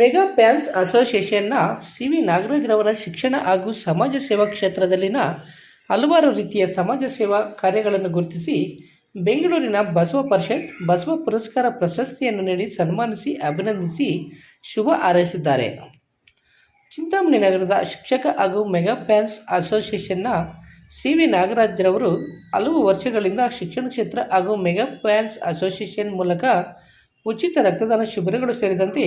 Mega fans ಅಸೋಸಿಯೇಷನ್ನ C V ನಾಗರಾಜ್ರವರ ಶಿಕ್ಷಣ ಹಾಗೂ ಸಮಾಜ ಸೇವಾ ಕ್ಷೇತ್ರದಲ್ಲಿನ ಹಲವಾರು ರೀತಿಯ ಸಮಾಜ ಸೇವಾ ಕಾರ್ಯಗಳನ್ನು ಗುರುತಿಸಿ ಬೆಂಗಳೂರಿನ ಬಸವ ಪರಿಷತ್ ಬಸವ ಪುರಸ್ಕಾರ ಪ್ರಶಸ್ತಿಯನ್ನು ನೀಡಿ ಸನ್ಮಾನಿಸಿ, ಅಭಿನಂದಿಸಿ, ಶುಭ ಹಾರೈಸಿದ್ದಾರೆ. ಚಿಂತಾಮಣಿ ನಗರದ ಶಿಕ್ಷಕ ಹಾಗೂ ಮೆಗಾ ಪ್ಯಾನ್ಸ್ ಅಸೋಸಿಯೇಷನ್ನ ಸಿ ವಿ ನಾಗರಾಜ್ರವರು ಹಲವು ವರ್ಷಗಳಿಂದ ಶಿಕ್ಷಣ ಕ್ಷೇತ್ರ ಹಾಗೂ ಮೆಗಾ ಪ್ಯಾನ್ಸ್ ಅಸೋಸಿಯೇಷನ್ ಮೂಲಕ ಉಚಿತ ರಕ್ತದಾನ ಶಿಬಿರಗಳು ಸೇರಿದಂತೆ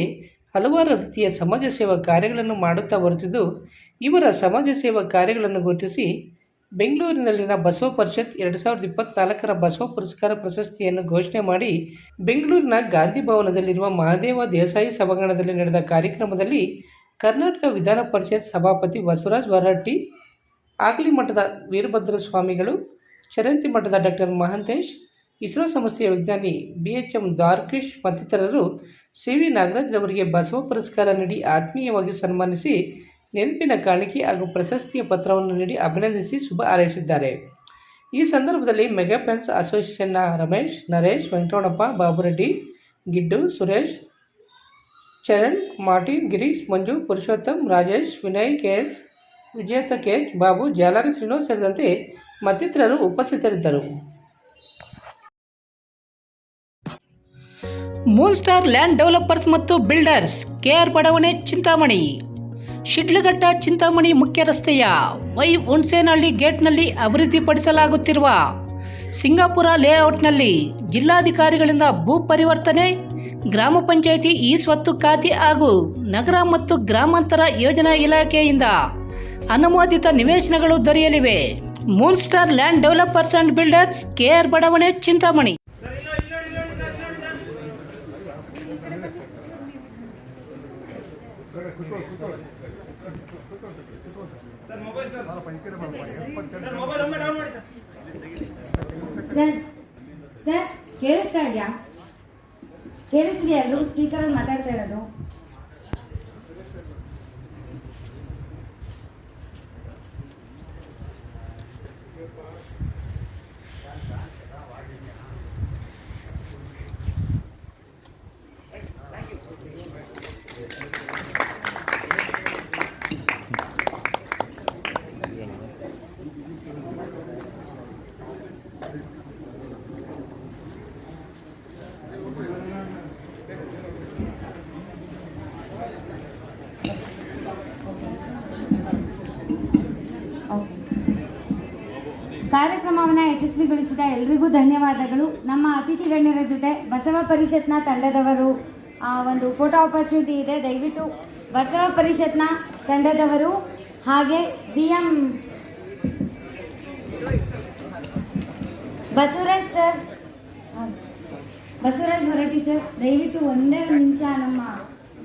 ಹಲವಾರು ರೀತಿಯ ಸಮಾಜ ಸೇವಾ ಕಾರ್ಯಗಳನ್ನು ಮಾಡುತ್ತಾ ಬರುತ್ತಿದ್ದು, ಇವರ ಸಮಾಜ ಸೇವಾ ಕಾರ್ಯಗಳನ್ನು ಗುರುತಿಸಿ ಬೆಂಗಳೂರಿನಲ್ಲಿನ ಬಸವ ಪರಿಷತ್ ಎರಡು ಸಾವಿರದ ಇಪ್ಪತ್ನಾಲ್ಕರ ಬಸವ ಪುರಸ್ಕಾರ ಪ್ರಶಸ್ತಿಯನ್ನು ಘೋಷಣೆ ಮಾಡಿ, ಬೆಂಗಳೂರಿನ ಗಾಂಧಿ ಭವನದಲ್ಲಿರುವ ಮಹಾದೇವ ದೇಸಾಯಿ ಸಭಾಂಗಣದಲ್ಲಿ ನಡೆದ ಕಾರ್ಯಕ್ರಮದಲ್ಲಿ ಕರ್ನಾಟಕ ವಿಧಾನ ಪರಿಷತ್ ಸಭಾಪತಿ ಬಸವರಾಜ್ ಹೊರಟ್ಟಿ, ಆಗಲಿ ಮಠದ ವೀರಭದ್ರ ಸ್ವಾಮಿಗಳು ಚರಂತಿ ಮಠದ ಡಾಕ್ಟರ್ ಮಹಾಂತೇಶ್ ಇಸ್ರೋ ಸಂಸ್ಥೆಯ ವಿಜ್ಞಾನಿ ಬಿ ಎಚ್ ಎಂ ದ್ವಾರಕೀಶ್ ಮತ್ತಿತರರು ಸಿ ವಿ ನಾಗರಾಜ್ರವರಿಗೆ ಬಸವ ಪುರಸ್ಕಾರ ನೀಡಿ ಆತ್ಮೀಯವಾಗಿ ಸನ್ಮಾನಿಸಿ ನೆನಪಿನ ಕಾಣಿಕೆ ಹಾಗೂ ಪ್ರಶಸ್ತಿಯ ಪತ್ರವನ್ನು ನೀಡಿ ಅಭಿನಂದಿಸಿ ಶುಭ ಹಾರೈಸಿದ್ದಾರೆ. ಈ ಸಂದರ್ಭದಲ್ಲಿ mega fans ಅಸೋಸಿಯೇಷನ್ನ Ramesh, Naresh, Venkataramanappa, Babureddy, Giddu, Suresh, Charan, Martin, Girish, Manju, Purushottam, Rajesh, Vinay, K S, Vijetha, K Babu, Jalari Srinivas ಸೇರಿದಂತೆ ಮತ್ತಿತರರು ಉಪಸ್ಥಿತರಿದ್ದರು. ಮೂನ್ ಸ್ಟಾರ್ ಲ್ಯಾಂಡ್ ಡೆವಲಪರ್ಸ್ ಮತ್ತು ಬಿಲ್ಡರ್ಸ್ ಕೆಆರ್ ಬಡಾವಣೆ, ಚಿಂತಾಮಣಿ. ಶಿಡ್ಲಘಟ್ಟ, ಚಿಂತಾಮಣಿ ಮುಖ್ಯ ರಸ್ತೆಯ ವೈ ಹುಣ್ಸೇನಹಳ್ಳಿ ಗೇಟ್ನಲ್ಲಿ ಅಭಿವೃದ್ಧಿಪಡಿಸಲಾಗುತ್ತಿರುವ ಸಿಂಗಾಪುರ ಲೇಔಟ್ನಲ್ಲಿ ಜಿಲ್ಲಾಧಿಕಾರಿಗಳಿಂದ ಭೂ ಪರಿವರ್ತನೆ, ಗ್ರಾಮ ಪಂಚಾಯಿತಿ ಈ ಸ್ವತ್ತು ಖಾತೆ ಹಾಗೂ ನಗರ ಮತ್ತು ಗ್ರಾಮಾಂತರ ಯೋಜನಾ ಇಲಾಖೆಯಿಂದ ಅನುಮೋದಿತ ನಿವೇಶನಗಳು ದೊರೆಯಲಿವೆ. Moon star land developers and builders K ಬಡಾವಣೆ, ಚಿಂತಾಮಣಿ. ಸರ್ ಸರ್ ಕೇಳಿಸ್ತಾ ಇದೆಯಾ ಕೇಳಿಸ್ತಿದೆಯಾ ಎಲ್ಲರೂ ಸ್ಪೀಕರಲ್ಲಿ ಮಾತಾಡ್ತಾ ಇರೋದು ಕಾರ್ಯಕ್ರಮವನ್ನು ಯಶಸ್ವಿಗೊಳಿಸಿದ ಎಲ್ರಿಗೂ ಧನ್ಯವಾದಗಳು. ನಮ್ಮ ಅತಿಥಿ ಗಣ್ಯರ ಜೊತೆ ಬಸವ ಪರಿಷತ್ನ ತಂಡದವರು ಒಂದು ಫೋಟೋ ಆಪರ್ಚುನಿಟಿ ಇದೆ. ದಯವಿಟ್ಟು ಬಸವ ಪರಿಷತ್ನ ತಂಡದವರು ಹಾಗೆ B M Basavaraj sir, Basavaraj Horatti sir, ದಯವಿಟ್ಟು ಒಂದೇ ಒಂದು ನಿಮಿಷ ನಮ್ಮ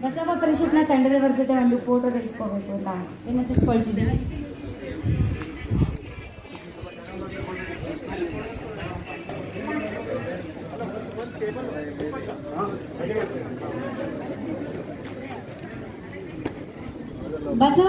ಬಸವ ಪರಿಷತ್ನ ತಂಡದವರ ಜೊತೆ ಒಂದು ಫೋಟೋ ತೆಗೆಸ್ಕೋಬೇಕು ಅಂತ ವಿನಂತಿಸ್ಕೊಳ್ತಿದ್ದೀನಿ. ಬಸವ